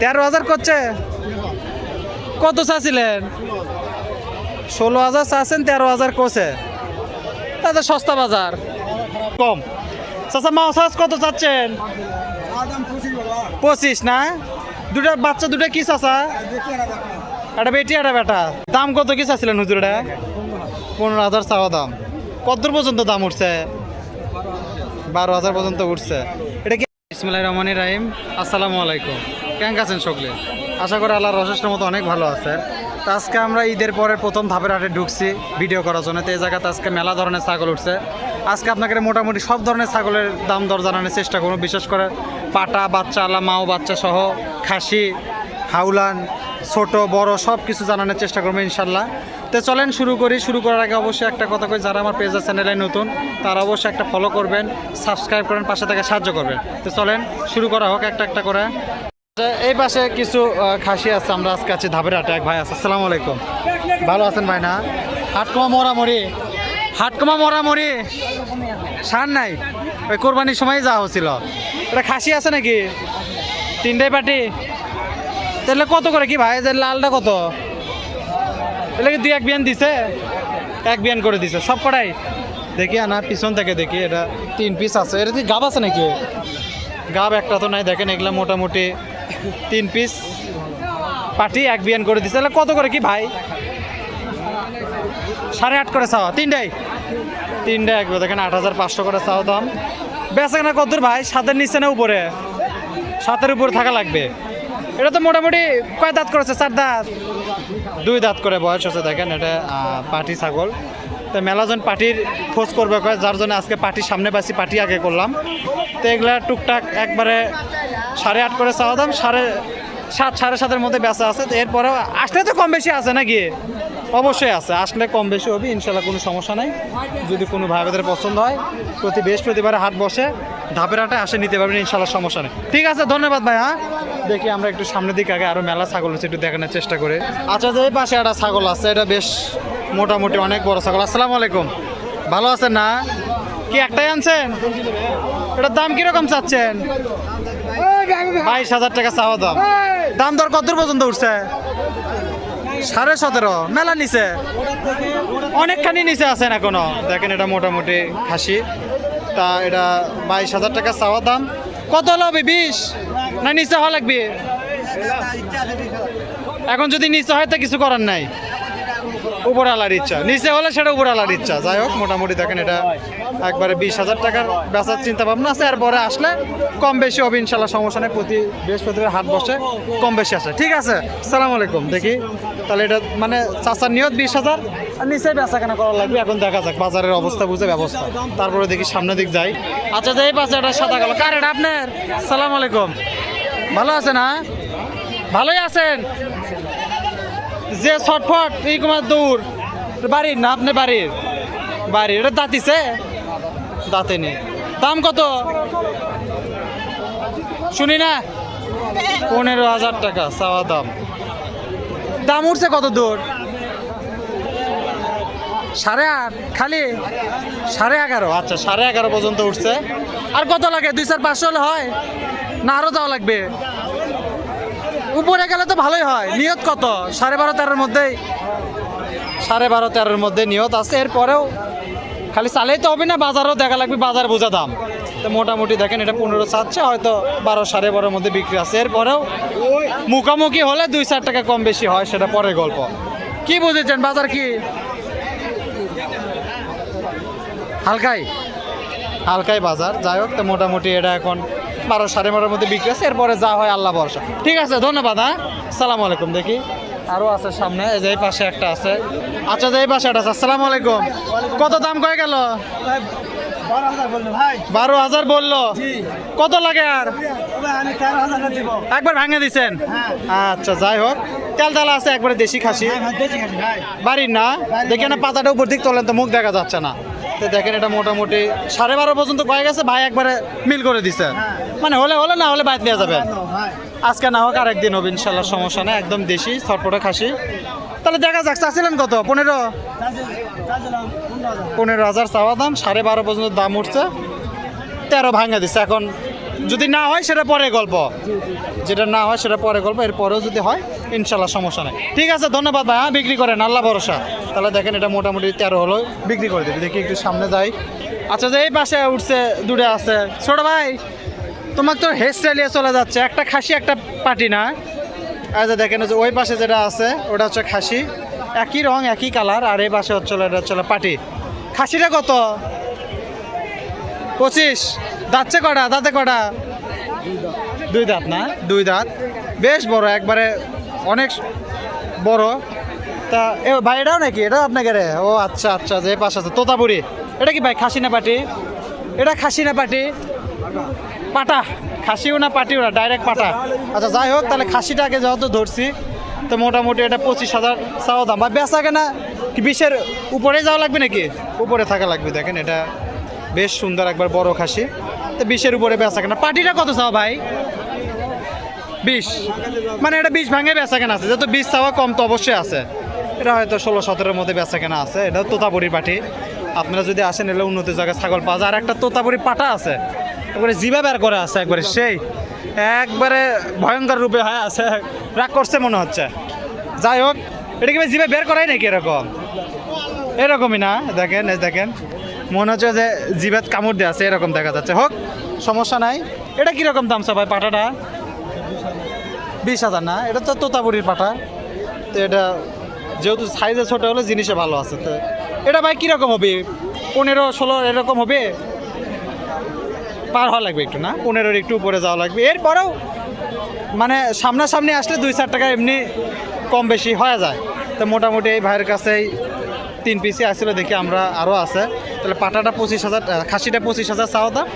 তেরো হাজার করছে। কত চাচ্ছিলেন? ষোলো হাজার চাচ্ছেন তেরো হাজার কোসে তাহলে সস্তা বাজার। কম। চাচা মাছ কত চাচ্ছেন? পঁচিশ না? দুটা বাচ্চা দুটা কি চাচা? একটা বেটি একটা বেটা। দাম কত কি চাচ্ছিলেন হুজুরটা পনেরো হাজার চাওয়া দাম। কত পর্যন্ত দাম উঠছে? বারো হাজার পর্যন্ত উঠছে। এটা কি ইসমাইল রহমান রাহিম। আসসালামু আলাইকুম। কেমন আছেন সকলে? আশা করি আল্লাহর অশেষের মতো অনেক ভালো আছে। তো আজকে আমরা ঈদের পরে প্রথম ধাপের হাটে ঢুকছি ভিডিও করার জন্য। তো এই জায়গাতে আজকে মেলা ধরনের ছাগল উঠছে। আজকে আপনাকে মোটামুটি সব ধরনের ছাগলের দাম দর জানানোর চেষ্টা করব। বিশেষ করে পাটা, বাচ্চা, আলা মাও বাচ্চা সহ খাসি, হাউলান, ছোট, বড় সব কিছু জানানোর চেষ্টা করব ইনশাল্লাহ তো চলেন শুরু করি। শুরু করার আগে অবশ্যই একটা কথা কই, যারা আমার পেজের চ্যানেলে নতুন, তারা অবশ্যই একটা ফলো করবেন সাবস্ক্রাইব করেন, পাশে থেকে সাহায্য করবেন। তো চলেন শুরু করা হোক একটা একটা করে। এই পাশে কিছু খাসি আছে, আমরা আজকে আছি ধাপের হাটে। এক ভাই আছে, আসসালামু আলাইকুম। ভালো আছেন ভাই না? হাটকমা মরামরি হাটকমা মরামরি সার নাই। ওই কোরবানির সময় যাওয়া হচ্ছিল এটা খাসি আছে নাকি? তিনটাই পাটি। তাহলে কত করে কি ভাই? যে লালটা কত? তাহলে কি দুই এক বিয়ান দিছে? এক বিয়ান করে দিছে। সব কটাই? দেখি আনা, পিছন থেকে দেখি, এটা তিন পিস আছে। এটা কি গাব আছে নাকি? গাব একটা তো নাই, দেখেন এগুলা মোটামুটি তিন পিস পাটি এক বিয়ান করে দিছে। তাহলে কত করে কি ভাই? সাড়ে আট করে চাওয়া। তিনটাই? তিনটা একবার দেখেন, আট হাজার পাঁচশো করে চাওয়া দাম। বেচা কেনা কতদূর ভাই? সাতের নিচে না উপরে? সাতের উপরে থাকা লাগবে। এটা তো মোটামুটি কয় দাঁত করেছে? চার দাঁত? দুই দাঁত করে বয়স হচ্ছে দেখেন, এটা পাটি ছাগল। তো মেলাজন পার্টির খোঁজ করবে কয়, যার জন্য আজকে পার্টির সামনে পাচ্ছি পার্টি আগে করলাম। তো এগুলা টুকটাক একবারে সাড়ে আট করে চাওয়া দাম, সাড়ে সাত, সাড়ে সাতের মধ্যে বেচা আছে। তো এরপরেও আসলে তো কম বেশি আছে নাকি? অবশ্যই আছে, আসলে কম বেশি হবে, ইনশাল্লাহ কোনো সমস্যা নাই। যদি কোনো ভাইদের পছন্দ হয়, প্রতি বৃহস্পতিবারে হাট বসে ধাপের হাটে আসে নিতে পারবেন, ইনশাল্লাহ সমস্যা নেই। ঠিক আছে, ধন্যবাদ ভাই হ্যাঁ? দেখি আমরা একটু সামনের দিকে আগে আরও মেলা ছাগল আছে, একটু দেখানোর চেষ্টা করে। আচ্ছা যে পাশে একটা ছাগল আছে, এটা বেশ মোটামুটি অনেক বড় ছাগল। আসসালামু আলাইকুম। ভালো আছেন না? কি একটাই আনছেন? এটার দাম কীরকম চাচ্ছেন? বাইশ হাজার টাকা চাওয়া দাম। দাম দর কত পর্যন্ত উঠছে? সাড়ে সতেরো, মেলা নিচে? অনেকখানি নিচে আছেন এখনও। দেখেন এটা মোটামুটি খাসি। তা এটা বাইশ হাজার টাকা চাওয়া দাম। কত হলো হবে বিশ? না, নিচে হওয়া লাগবে? এখন যদি নিচে হয় তা কিছু করার নাই। উপর আলার ইচ্ছা। নিচে হলে সেটা উপর আলার ইচ্ছা। যাই হোক, মোটামুটি দেখেন এটা একবারে বিশ হাজার টাকার বেচার চিন্তা ভাবনা আছে। আর এরপরে আসলে কম বেশি হবে, ইনশাল্লাহ সমস্যা নেই। প্রতি বৃহস্পতিবার হাট বসে কম বেশি আসে। ঠিক আছে, সালাম আলাইকুম। দেখি, তাহলে এটা মানে চাচার নিয়ত বিশ হাজার, আর নিচে বেচা কেনা করা লাগবে। এখন দেখা যাক, বাজারের অবস্থা বুঝে ব্যবস্থা। তারপরে দেখি সামনের দিক যাই। আচ্ছা যাই পাশে এটা সাদা গেল কার এটা আপনার? সালাম আলাইকুম। ভালো আছেন হ্যাঁ? ভালোই আছেন? যে ছটফট এই কুমার দৌড়। বাড়ির না আপনি বাড়ির? বাড়ির। এটা দাঁতিছে দাঁতে নেই দাম কত? শুনি না। পনেরো হাজার টাকা, চাওয়া দাম। দাম উঠছে কত দূর? সাড়ে আট, খালি? সাড়ে এগারো। আচ্ছা সাড়ে এগারো পর্যন্ত উঠছে। আর কত লাগে? দুই চার পাঁচশো হলে হয়? না আরও যাওয়া লাগবে। উপরে গেলে তো ভালোই হয়। নিয়ত কত? সাড়ে বারো তেরোর মধ্যেই? সাড়ে বারো তেরোর মধ্যে নিয়ত আছে। এরপরেও খালি চালেই তো হবে না বাজারও দেখা লাগবে বাজার বোঝা দাম। তো মোটামুটি দেখেন এটা পনেরো চাচ্ছে হয়তো বারো সাড়ে বারোর মধ্যে বিক্রি আছে। এরপরেও মুখামুখি হলে দুই চার টাকা কম বেশি হয় সেটা পরের গল্প। কি বুঝেছেন? বাজার কি? হালকাই? হালকাই বাজার। যাই হোক তো মোটামুটি এটা এখন বারো, সাড়ে বারোর মধ্যে বিক্রি আছে এরপরে যা হয় আল্লাহ ভরসা। ঠিক আছে, ধন্যবাদ হ্যাঁ? সালাম আলাইকুম, দেখি। আরও আছে সামনে, এই যে এই পাশে একটা আছে। আচ্ছা যে এই পাশে একটা আছে, আসসালামু আলাইকুম। কত দাম কয়ে গেল? বারো হাজার বলল। কত লাগে আর? একবার ভাঙে দিছেন? আচ্ছা যাই হোক। তেল তেল আছে, একবারে দেশি খাসি। বাড়ির না? দেখে না, পাতাটা উপর দিক তোলেন তো মুখ দেখা যাচ্ছে না। তো দেখেন এটা মোটামুটি সাড়ে বারো পর্যন্ত কয়ে গেছে, ভাই একবারে মিল করে দিছে। মানে হলে হলে, না হলে বাইত নিয়ে যাবে। আজকে না হোক আর একদিন হবে, ইনশাল্লাহ সমস্যা নেই, একদম দেশি, ছটপটে খাসি। তাহলে দেখা যাক, চাচ্ছিলেন কত? পনেরো? পনেরো হাজার চাওয়া দাম, সাড়ে বারো পর্যন্ত দাম উঠছে। তেরো ভাঙা দিচ্ছে এখন যদি না হয়, সেটা পরে গল্প। যেটা না হয়, সেটা পরে গল্প। এরপরেও যদি হয়, ইনশাল্লাহ সমস্যা নেই। ঠিক আছে, ধন্যবাদ ভাই হ্যাঁ বিক্রি করেন, আল্লাহ ভরসা। তাহলে দেখেন, এটা মোটামুটি তেরো হলো, বিক্রি করে দেবে। দেখি একটু সামনে যাই। আচ্ছা যে এই পাশে উঠছে, দূরে আছে। ছোট ভাই, তোমার তো হেয়ার স্টাইলিয়ে চলে যাচ্ছে। একটা খাসি, একটা পাটি না? আচ্ছা দেখেন যে ওই পাশে যেটা আছে, ওটা হচ্ছে খাসি। একই রং, একই কালার, আর এই পাশে হচ্ছে, এটা হচ্ছে পাটি। খাসিটা কত? পঁচিশ। দাঁতছে কটা দাঁতে কটা দুই দাঁত না? দুই দাঁত। বেশ বড়, একবারে অনেক বড়। তা, এ ভাই, এটাও নাকি? এটাও আপনাকে রে? ও আচ্ছা আচ্ছা যে পাশে আছে, তোতাপুরি। এটা কি ভাই, খাসি না পাটি? এটা খাসি না পাটি? পাটা। খাসিও না, পাটিও না, ডাইরেক্ট পাটা। আচ্ছা যাই হোক, তাহলে খাসিটা আগে যেহেতু ধরছি, তো মোটামুটি এটা পঁচিশ হাজার চাওয়া দাম। বা বেচা কেনা কি বিশের উপরে যাওয়া লাগবে নাকি? উপরে থাকা লাগবে, দেখেন, এটা বেশ সুন্দর একবার বড় খাসি। তো বিশের উপরে বেচা কেনা। পাটিটা কত চাও ভাই? বিশ। মানে এটা বিশ ভাঙে বেচা কেনা আছে। যেহেতু বিশ চাওয়া কম তো অবশ্যই আছে। এটা হয়তো ষোলো, সতেরোর মধ্যে বেচা কেনা আছে। এটা তোতাপুরির পাটি। আপনারা যদি আসেন, এলে উন্নত জায়গায় ছাগল পাওয়া যায়। আর একটা তোতাপুরি পাটা আছে। একবারে জিভা বের করে আছে একবারে। সেই একবারে ভয়ঙ্কর রূপে হয়ে আছে। রাগ করছে মনে হচ্ছে। যাই হোক, এটা কি জিভে বের করাই নাকি এরকম? এরকমই না। দেখেন দেখেন। মনে হচ্ছে যে জিভেত কামড় দেওয়া আছে, এরকম দেখা যাচ্ছে। হোক, সমস্যা নাই। এটা কীরকম দাম সবাই, পাটাটা? বিশ হাজার না, এটা তো তোতাপুরির পাটা। তো এটা যেহেতু সাইজে ছোটো হলে জিনিসে ভালো আছে, তো এটা ভাই কীরকম হবে? পনেরো, ষোলো, এরকম হবে? পার হওয়া লাগবে একটু, না? পনেরোর একটু উপরে যাওয়া লাগবে। এরপরেও মানে সামনাসামনি আসলে দুই চার টাকা এমনি কম বেশি হয়ে যায়। তো মোটামুটি এই ভাইয়ের কাছেই তিন পিসি আসলে দেখি আমরা আরও আছে। তাহলে পাটাটা পঁচিশ হাজার খাসিটা পঁচিশ হাজার চাওয়া দাম,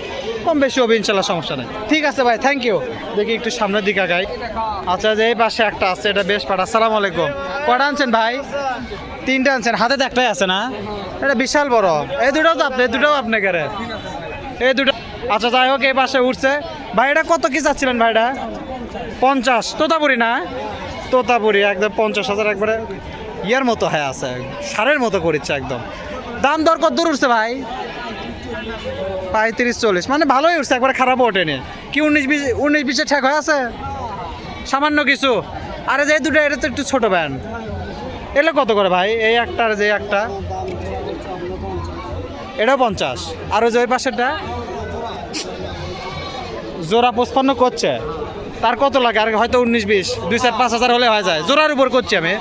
কম বেশি হবে ইনশাল্লাহ, সমস্যা নেই। ঠিক আছে ভাই থ্যাংক ইউ দেখি একটু সামনের দিকে গাই আচ্ছা যে এই পাশে একটা আছে, এটা বেশ পাটা। আসসালামু আলাইকুম। কটা আনছেন ভাই? তিনটা আনছেন। হাতে তো একটাই আছে না? এটা বিশাল বড়। এই দুটাও তো আপনি দুটাও আপনাকে। এই দুটো আচ্ছা যাই হোক, এই পাশে উঠছে। ভাই, এটা কত কি চাচ্ছিলেন ভাইটা পঞ্চাশ। তোতাপুরি না? তোতাপুরি, একদম পঞ্চাশ হাজার একবারে। ইয়ার মতো হয়ে আছে, সারের মতো করেছে একদম। দাম দর কত দূর উঠছে ভাই? পঁয়ত্রিশ, চল্লিশ। মানে ভালোই উঠছে, একবারে খারাপও ওঠেনি। কি উনিশ বিশ, উনিশ বিশে ঠেক হয়ে আছে? সামান্য কিছু। আরে যে দুটো, এটা তো একটু ছোট ব্যান এগুলো কত করে ভাই? এই একটা আর যে একটা। এটাও পঞ্চাশ। আর ওই যে ওই পাশেরটা? জোড়া পঁচপান্ন করছে। তার কত লাগে? আর হয়তো উনিশ বিশ, দুই চার পাঁচ হাজার হলে হয়ে যায়। জোড়ার উপর করছি আমি।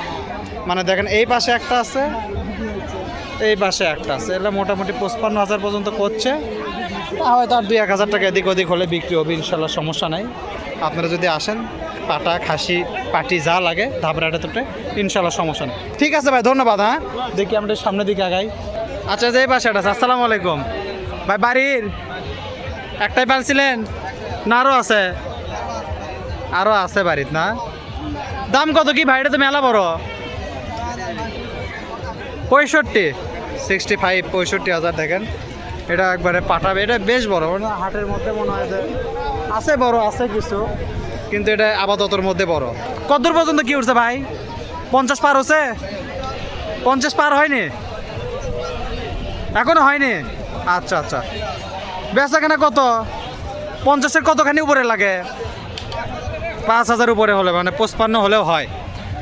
মানে দেখেন, এই পাশে একটা আছে, এই পাশে একটা আছে। এটা মোটামুটি পঁচপান্ন হাজার পর্যন্ত করছে। হয়তো আর দুই এক হাজার টাকা এদিক ওদিক হলে বিক্রি হবে, ইনশাল্লাহ সমস্যা নাই। আপনারা যদি আসেন, পাটা, খাসি, পাটি যা লাগে ধাবরাটা তোপটে ইনশাল্লাহ সমস্যা নেই। ঠিক আছে ভাই, ধন্যবাদ হ্যাঁ? দেখি আমরা সামনের দিকে আগাই। আচ্ছা যে এই পাশে আছে, আসসালামু আলাইকুম। ভাই, বাড়ির? একটাই পালছিলেন? না আরও আছে। আরও আছে বাড়ির, না? দাম কত কি ভাই? এটা তো মেলা বড়। পঁয়ষট্টি সিক্সটি ফাইভ পঁয়ষট্টি হাজার দেখেন। এটা একবারে পাঠাবে। এটা বেশ বড় মানে হাটের মধ্যে মনে হয় যে আছে বড়, আছে কিছু, কিন্তু এটা আপাততর মধ্যে বড়। কতদূর পর্যন্ত কি উঠছে ভাই? পঞ্চাশ পার হচ্ছে? পঞ্চাশ পার হয়নি? এখনও হয়নি? আচ্ছা আচ্ছা। বেচা কেনা কত? পঞ্চাশের কতখানি উপরে লাগে? পাঁচ হাজার উপরে হলে মানে পঁচপান্ন হলেও হয়।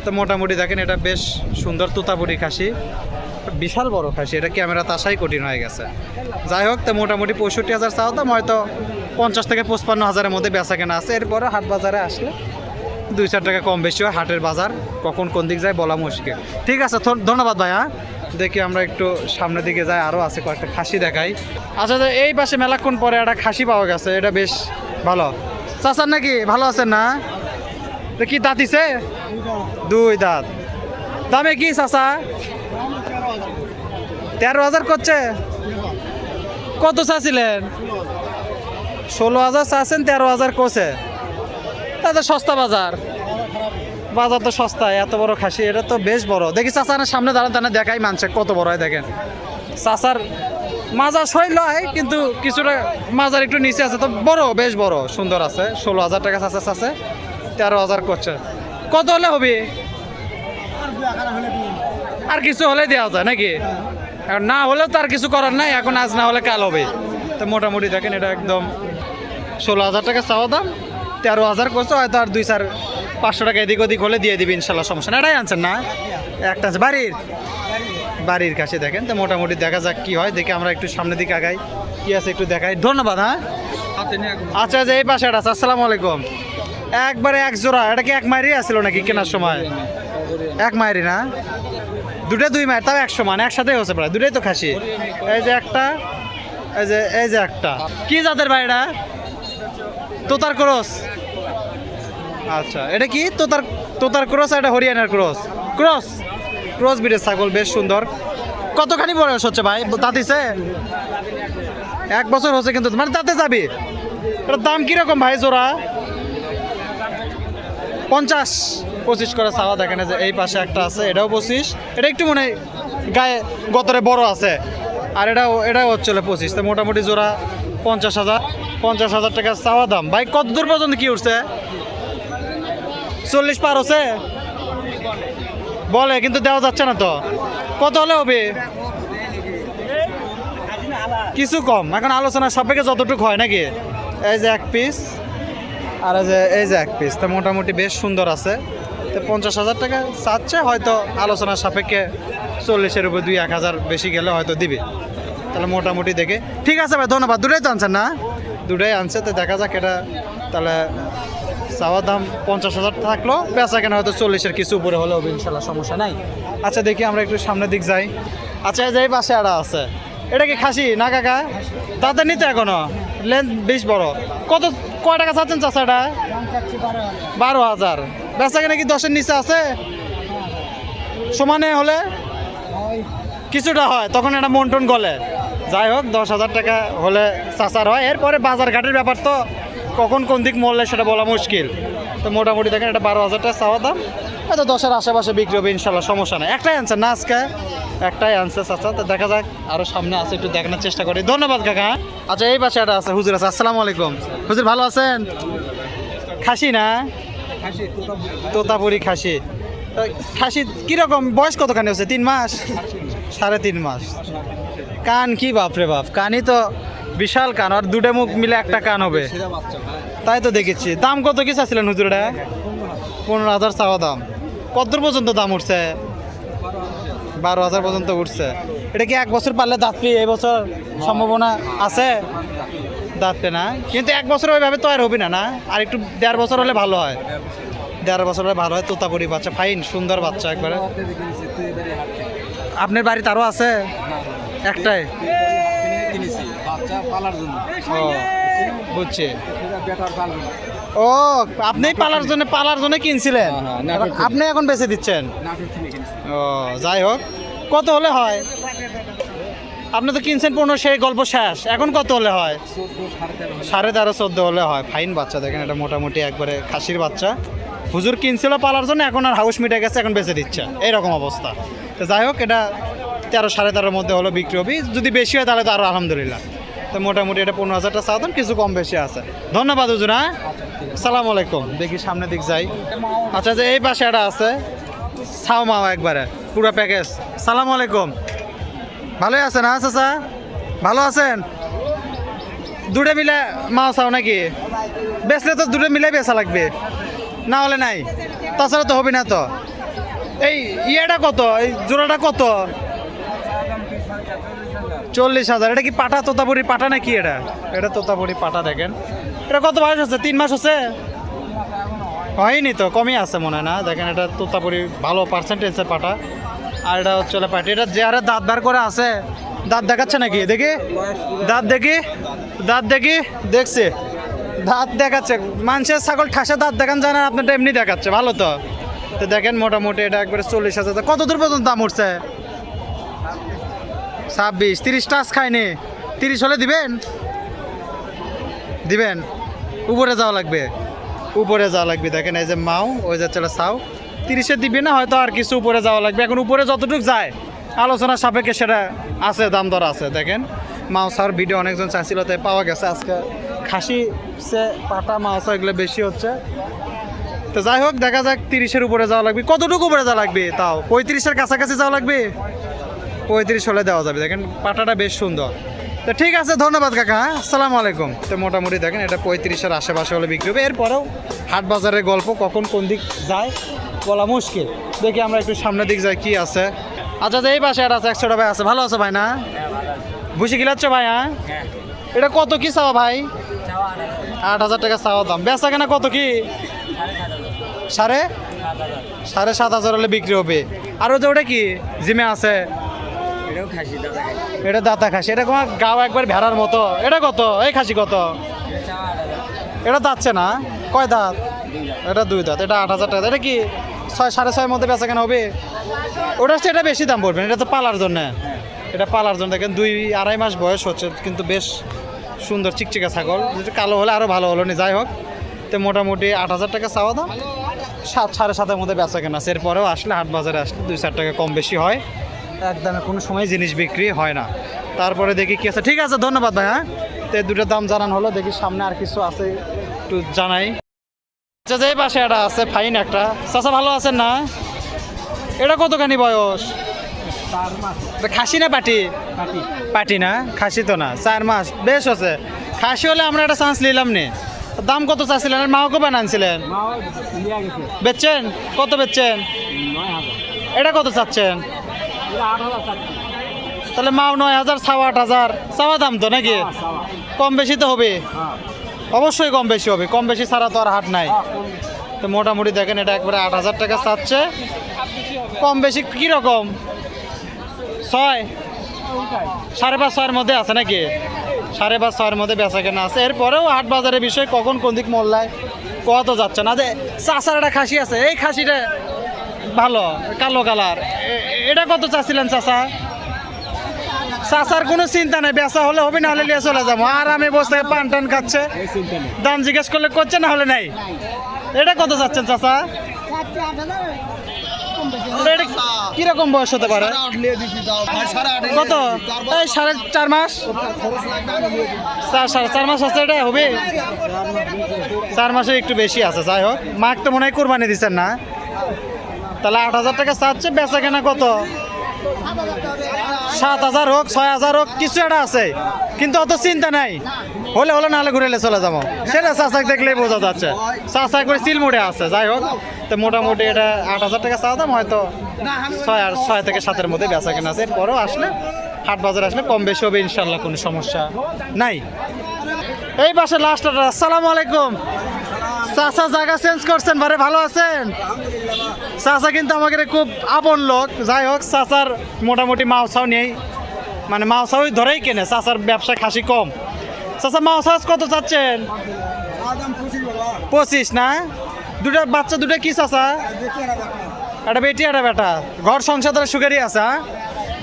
তো মোটামুটি দেখেন, এটা বেশ সুন্দর তুতাপুরি খাসি। বিশাল বড় খাসি, এটা ক্যামেরা আসাই কঠিন হয়ে গেছে। যাই হোক, তো মোটামুটি পঁয়ষট্টি হাজার চাওয়া দাম হয়তো পঞ্চাশ থেকে পঁচপান্ন হাজারের মধ্যে বেচা কেনা আছে। এরপরে হাট বাজারে আসলে দুই চার টাকা কম বেশি হয়, হাটের বাজার কখন কোন দিক যায় বলা মুশকিল। ঠিক আছে ধন্যবাদ ভাই হ্যাঁ দেখি আমরা একটু সামনের দিকে যাই আরও আছে কয়েকটা খাসি দেখাই। আচ্ছা তো এই পাশে মেলাক্ষণ পরে একটা খাসি পাওয়া গেছে, এটা বেশ ভালো। চাচার নাকি ভালো আছেন না? কি দাঁতিছে দুই দাঁত। দামে কি চাচা? তেরো হাজার করছে। কত চাচ্ছিলেন? ষোলো হাজার চাচ্ছেন, তেরো হাজার করছে। তাদের সস্তা বাজার। বাজার তো সস্তা, এত বড় খাসি, এটা তো বেশ বড়। দেখি চাচার সামনে দাঁড়ান দাঁড়ান, দেখাই মানছে কত বড় হয় দেখেন। চাচার মাজার শৈল হয়, কিন্তু কিছুটা মাজার একটু নিচে আছে, তো বড়, বেশ বড়, সুন্দর আছে। ষোলো হাজার টাকা চাচা চাচে তেরো হাজার করছে। কত হলে হবে? আর কিছু হলে দেওয়া যায় নাকি? এখন না হলেও তার কিছু করার নাই এখন আজ না হলে কাল হবে তো মোটামুটি দেখেন এটা একদম ষোলো হাজার টাকা চাওয়া দাম তেরো হাজার করছে হয়তো আর দুই চার পাঁচশো টাকা এদিক ওদিক হলে দিয়ে দিবি ইনশাল্লাহ সমস্যা না এটাই আনছেন না একটা আছে বাড়ির বাড়ির কাছে দেখেন তো মোটামুটি দেখা যাক কি হয় দেখে আমরা একটু সামনের দিকে আগাই কি আছে একটু দেখাই ধন্যবাদ হ্যাঁ আচ্ছা যে এই পাশে আছে আসসালামু আলাইকুম একবারে এক জোড়া এটা কি এক মায়েরই আসছিল নাকি কেনার সময় এক মায়েরই না দুটো দুই মায়ের, তাও একশো মান, একসাথেই হচ্ছে প্রায় দুটোই তো খাসি। এই যে একটা, এই যে এই যে একটা। কি জাতের ভাই এটা? তোতার ক্রস। আচ্ছা এটা কি? তোতার তোতার ক্রস আর এটা হরিয়ানার ক্রস। ক্রস? ক্রস বিটের ছাগল, বেশ সুন্দর। কতখানি বয়স হচ্ছে ভাই? তাতিছে এক বছর হচ্ছে কিন্তু মানে তাতে যাবি। এটার দাম কীরকম ভাই জোড়া? পঞ্চাশ। পঁচিশ করে চাওয়া দেখেন যে এই পাশে একটা আছে, এটাও পঁচিশ। এটা একটু মনে গায়ে গতরে বড় আছে। আর এটাও এটাও হচ্ছে পঁচিশ। তো মোটামুটি জোড়া পঞ্চাশ হাজার। পঞ্চাশ হাজার টাকা চাওয়া দাম। ভাই, কত দূর পর্যন্ত কি উঠছে? চল্লিশ পার হচ্ছে? বলে, কিন্তু দেওয়া যাচ্ছে না তো। কত হলে হবে? কিছু কম। এখন আলোচনা সাপেক্ষে যতটুকু হয় নাকি? এই যে এক পিস আর যে, এই যে এক পিস তো মোটামুটি বেশ সুন্দর আছে। তো পঞ্চাশ হাজার টাকা চাচ্ছে, হয়তো আলোচনার সাপেক্ষে চল্লিশের উপর দুই এক হাজার বেশি গেলে হয়তো দিবে। তাহলে মোটামুটি দেখে ঠিক আছে ভাই, ধন্যবাদ। দুটাই তো আনছেন না? দুটাই আনছে, তো দেখা যাক এটা তাহলে চাওয়ার দাম পঞ্চাশ হাজার থাকল, বেচা কেনা হয়তো চল্লিশের কিছু উপরে হলেও ইনশাল্লাহ সমস্যা নাই। আচ্ছা দেখি আমরা একটু সামনের দিক যাই। আচ্ছা এই যে এই পাশে আড়া আছে। এটা কি খাসি? না কাকা? তাতে নিতে এখনও? লেন্থ বেশ বড়। কত কয় টাকা চাচ্ছেন চাষাটা বারো হাজার। বেচা কেনা কি দশের নিচে আছে? সমানে হলে? কিছুটা হয়, তখন একটা মন্টন গলে। যাই হোক, দশ হাজার টাকা হলে চাচার হয়। এরপরে বাজার ঘাটের ব্যাপার তো কখন কোন দিক মরলে সেটা বলা মুশকিল। তো মোটামুটি দেখেন এটা বারো হাজার টাকা চাওয়া দাম। হয়তো দশের আশেপাশে বিক্রি হবে, ইনশাল্লাহ সমস্যা নেই। একটাই আনছে না আজকে? একটাই আনছে চাচা, তো দেখা যাক আরও সামনে আছে, একটু দেখানোর চেষ্টা করি। ধন্যবাদ কাকা আচ্ছা এই পাশে একটা আছে, হুজুর আছে, আসসালামু আলাইকুম। হুজুর, ভালো আছেন? খাসি না? তোতাপুরি খাসি। খাসি কীরকম, বয়স কতখানি হচ্ছে, তিন মাস? সাড়ে তিন মাস। কান কি বাপ রে বাপ, কানই তো বিশাল কান, আর দুটো মুখ মিলে একটা কান হবে। তাই তো দেখেছি। দাম কত কি চাচ্ছিলেন হুজুরটা পনেরো হাজার চাওয়া দাম। কত পর্যন্ত দাম উঠছে? বারো হাজার পর্যন্ত উঠছে। এটা কি এক বছর পারলে দাঁত পেয়ে এই বছর সম্ভাবনা আছে? দাঁত পে না। কিন্তু এক বছর ওইভাবে তো আর হবে না না? আর একটু দেড় বছর হলে ভালো হয়। দেড় বছর হলে ভালো হয় তোতাপুরি বাচ্চা। ফাইন সুন্দর বাচ্চা একবারে। আপনার বাড়িতে আরও আছে? একটাই? ও বুঝছি। ও আপনি পালার জন্য পালার জন্য কিনছিলেন? হ্যাঁ, হ্যাঁ। আপনি এখন বেচে দিচ্ছেন? ও, যাই হোক। কত হলে হয়? আপনি তো কিনছেন পনেরো সেই গল্প শেষ। এখন কত হলে হয়? সাড়ে তেরো, চোদ্দ হলে হয়। ফাইন বাচ্চা, দেখেন এটা মোটামুটি একবারে খাসির বাচ্চা। হুজুর কিনছিল পালার জন্য, এখন আর হাউস মিটে গেছে, এখন বেঁচে দিচ্ছে। এইরকম অবস্থা। তো যাই হোক, এটা তেরো, সাড়ে তেরোর মধ্যে হলো বিক্রি হবে। যদি বেশি হয়, তাহলে তো আরও আলহামদুলিল্লাহ। তো মোটামুটি এটা পনেরো হাজারটা চাওতেন কিছু কম বেশি আছে। ধন্যবাদ হুজুর হ্যাঁ? সালাম আলাইকুম। দেখি সামনের দিক যাই। আচ্ছা যে এই পাশে একটা আছে। ছাও মাও একবারে, পুরো প্যাকেজ সালাম আলাইকুম। ভালোই আছেন হ্যাঁ চাচা? ভালো আছেন? দুটো মিলে মাও চাও নাকি? বেচলে তো দুটো মিলে বেচা লাগবে। না হলে নাই। তাছাড়া তো হবে না তো। এই ইয়েটা কত? এই জোড়াটা কত? চল্লিশ হাজার। এটা কি পাটা, তোতাপুরি পাটা নাকি এটা? এটা তোতাপুরি পাটা দেখেন। এটা কত বয়স হচ্ছে তিন মাস হচ্ছে হয়নি তো, কমই আছে মনে হয় না। দেখেন এটা তোতাপুরি ভালো পার্সেন্টেজের পাটা। আর এটা হচ্ছে পাটি। এটা যে হারে দাঁত বার করে আছে, দাঁত দেখাচ্ছে নাকি? দেখি। দাঁত দেখি। দাঁত দেখি। দেখছি। দাঁত দেখাচ্ছে। মানুষের ছাগল ঠাসা দাঁত দেখান যায় না আপনারটা এমনি দেখাচ্ছে। ভালো তো। তো দেখেন মোটামুটি এটা একবারে চল্লিশ হাজার। কত দূর পর্যন্ত দাম উঠছে? ছাব্বিশ, তিরিশ টাচ খায়নি। তিরিশ হলে দিবেন? দিবেন। উপরে যাওয়া লাগবে। উপরে যাওয়া লাগবে। দেখেন এই যে মাও, ওই যে চলে সাও। তিরিশে দিবে না, হয়তো আর কিছু উপরে যাওয়া লাগবে। এখন উপরে যতটুকু যায় আলোচনা সাপেক্ষে সেটা আছে, দাম দর আছে। দেখেন, মাও সার ভিডিও অনেকজন চাইছিল, তাই পাওয়া গেছে। আজকে খাসি সে, পাটা মাছ এগুলো বেশি হচ্ছে। তো যাই হোক, দেখা যাক তিরিশের উপরে যাওয়া লাগবে। কতটুকু উপরে যাওয়া লাগবে? তাও পঁয়ত্রিশের কাছাকাছি যাওয়া লাগবে? পঁয়ত্রিশ হলে দেওয়া যাবে। দেখেন, পাটাটা বেশ সুন্দর। তো ঠিক আছে, ধন্যবাদ কাকা হ্যাঁ? আসসালামু আলাইকুম। তো মোটামুটি দেখেন, এটা পঁয়ত্রিশের আশেপাশে হলে বিক্রি হবে। এরপরেও হাট বাজারের গল্প কখন কোন দিক যায় বলা মুশকিল। দেখি আমরা একটু সামনের দিক যাই, কি আছে। আচ্ছা তো এই পাশে একটা আছে, একশোটা ভাই আছে। ভালো আছে ভাই, না? বুঝে গিলাচ্ছ ভাই হ্যাঁ? এটা কত কি চাওয়া ভাই? আট হাজার টাকা চাওয়া দাম। বেচা কেনা কত কি? সাড়ে? সাড়ে সাত হাজার হলে বিক্রি হবে। আর ওটা কি? জিমে আছে এটাও খাসি দাদা খাসি এটা দাতা খাসি। এটা তোমার গাও একবার ভেড়ার মতো। এটা কত? এই খাসি কত? এটা দাঁতছে না? কয় দাঁত? এটা দুই দাঁত। এটা আট হাজার টাকা। এটা কি ছয় সাড়ে ছয়ের মধ্যে বেচা কেন হবে? ওটা হচ্ছে এটা বেশি দাম পড়বে এটা তো পালার জন্য। এটা পালার জন্য। দেখেন দুই আড়াই মাস বয়স হচ্ছে কিন্তু বেশ সুন্দর চিকচিকা ছাগল। যেটা কালো হলে আরও ভালো হলো নি। যাই হোক তো মোটামুটি আট হাজার টাকা চাওয়া দাম। সাত সাড়ে সাতের মধ্যে বেচা কেনা আছে। এরপরেও আসলে হাট বাজারে আসলে দুই চার টাকা কম বেশি হয়। একদমে কোনো সময় জিনিস বিক্রি হয় না। তারপরে দেখি কি আছে। ঠিক আছে ধন্যবাদ ভাই হ্যাঁ? তো দুটোর দাম জানান হলো দেখি সামনে আর কিছু আছে একটু জানাই। আচ্ছা যে পাশে একটা আছে ফাইন একটা। চাচা ভালো আছেন না? এটা কতখানি বয়স? খাসি না পাটি? পাটি। না খাসি তো না চার মাস বেশ আছে। খাসি হলে আমরা একটা চান্স নিলাম নে। দাম কত চাচ্ছিলেন? আর মাও কবে আনছিলেন? বেচছেন? কত বেচছেন? এটা কত চাচ্ছেন? তাহলে মাও নয় হাজার ছাওয়া আট হাজার। চাওয়া দাম তো নাকি? কম বেশি তো হবে। অবশ্যই কম বেশি হবে। কম বেশি ছাড়া তো আর হাট নাই। তো মোটামুটি দেখেন এটা একবারে আট হাজার টাকা চাচ্ছে। কম বেশি কীরকম ছয়? সাড়ে পাঁচ ছয়ের মধ্যে আছে নাকি? সাড়ে পাঁচ ছয়ের মধ্যে বেচা কেনা আছে। এরপরেও হাট বাজারের বিষয় কখন কোন দিক মোল্লায় কত যাচ্ছে না। যে চাষার একটা খাসি আছে। এই খাসিটা ভালো, কালো কালার। এটা কত চাচ্ছিলেন চাষা চাষার কোনো চিন্তা নেই, বেচা হলে হবে না হলে নিয়ে চলে যাব। আর আমি বসে পান টান খাচ্ছে। দাম জিজ্ঞেস করলে করছে, না হলে নাই? এটা কত চাচ্ছেন চাষা কীরকম বয়স হতে পারে? কত? এই সাড়ে চার মাস? সাড়ে চার মাস আছে এটা, হবে? চার মাসে একটু বেশি আছে, যাই হোক। মাক তো মনে হয় কোরবানি দিচ্ছেন না। তাহলে আট হাজার টাকা চাচ্ছে, বেচা কেনা কত? সাত হাজার হোক, ছয় হাজার হোক, কিছু একটা আছে। কিন্তু অত চিন্তা নাই। হলে হলে নাহলে ঘুরে এলে চলে যাব। সেটা চাষাক দেখলেই বোঝা যাচ্ছে। চাষা করে সিলমুড়ে আছে, যাই হোক। তো মোটামুটি এটা আট হাজার টাকা চাওয়া দাম, হয়তো ছয় ছয় থেকে সাতের মধ্যে বেচা কেনা আছে। এরপরেও আসলে হাট বাজার আসলে কম বেশি হবে ইনশাল্লাহ কোনো সমস্যা নাই। এই পাশে লাস্ট আসসালামু আলাইকুম। চাচা জায়গা চেঞ্জ করছেন, বারে ভালো আছেন? চাচা কিন্তু আমাকে খুব আপন লোক। যাই হোক, চাচার মোটামুটি মাউসাও নেই। মানে মাউসাও ধরেই কেনে, চাচার ব্যবসা খাসি কম। চাচা মাউসাস কত চাচ্ছেন? পঁচিশ না? দুটা বাচ্চা, দুটা কি চাচা? একটা বেটি, একটা বেটা। ঘর সংসার সুখেরই আছে হ্যাঁ?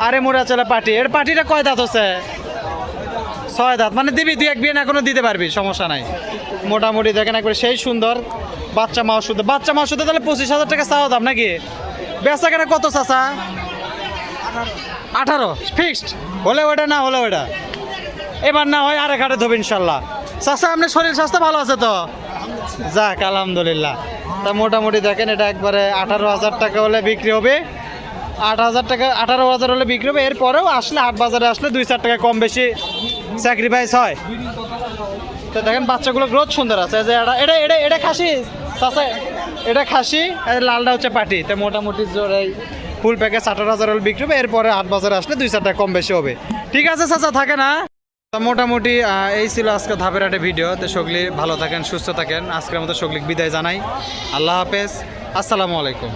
আরে মোড়া চলে পার্টি। এর পার্টিটা কয় দাঁত হচ্ছে? ছয় দাঁত। মানে দিবি, দুই এক বিয়ে এখনও দিতে পারবি, সমস্যা নাই। মোটামুটি দেখেন একবার সেই সুন্দর, বাচ্চা মাও শুধু বাচ্চা মাও শুধু তাহলে পঁচিশ হাজার টাকা চাওয়া দাম নাকি? বেচা কেনা কত চাচা? আঠারো। ফিক্সড? হলে ওটা না হলে ওটা এবার না হয় আরেক হাটে ধোবে ইনশাল্লাহ। চাচা, আপনার শরীর স্বাস্থ্য ভালো আছে তো? যাক, আলহামদুলিল্লাহ। তা মোটামুটি দেখেন, এটা একবারে আঠারো হাজার টাকা হলে বিক্রি হবে। আট হাজার টাকা, আঠারো হাজার হলে বিক্রি হবে। এরপরেও আসলে হাট বাজারে আসলে দুই চার টাকা কম বেশি স্যাক্রিফাইস হয় তো দেখেন, বাচ্চাগুলো গ্রোথ সুন্দর আছে। যে এটা এটা এটা এটা খাসি? এটা খাসি? আর লালটা হচ্ছে পাটি। তো মোটামুটি জোর এই ফুল প্যাকেজ আঠারো হাজার হলে বিক্রি হবে। এরপরে আট বাজারে আসলে দুই চারটা কম বেশি হবে। ঠিক আছে চাচা, থাকে না? তো মোটামুটি এই ছিল আজকে ধাপের একটা ভিডিও তো সগলি ভালো থাকেন, সুস্থ থাকেন। আজকের মতো সগলিক বিদায় জানাই। আল্লাহ হাফেজ। আসসালামু আলাইকুম।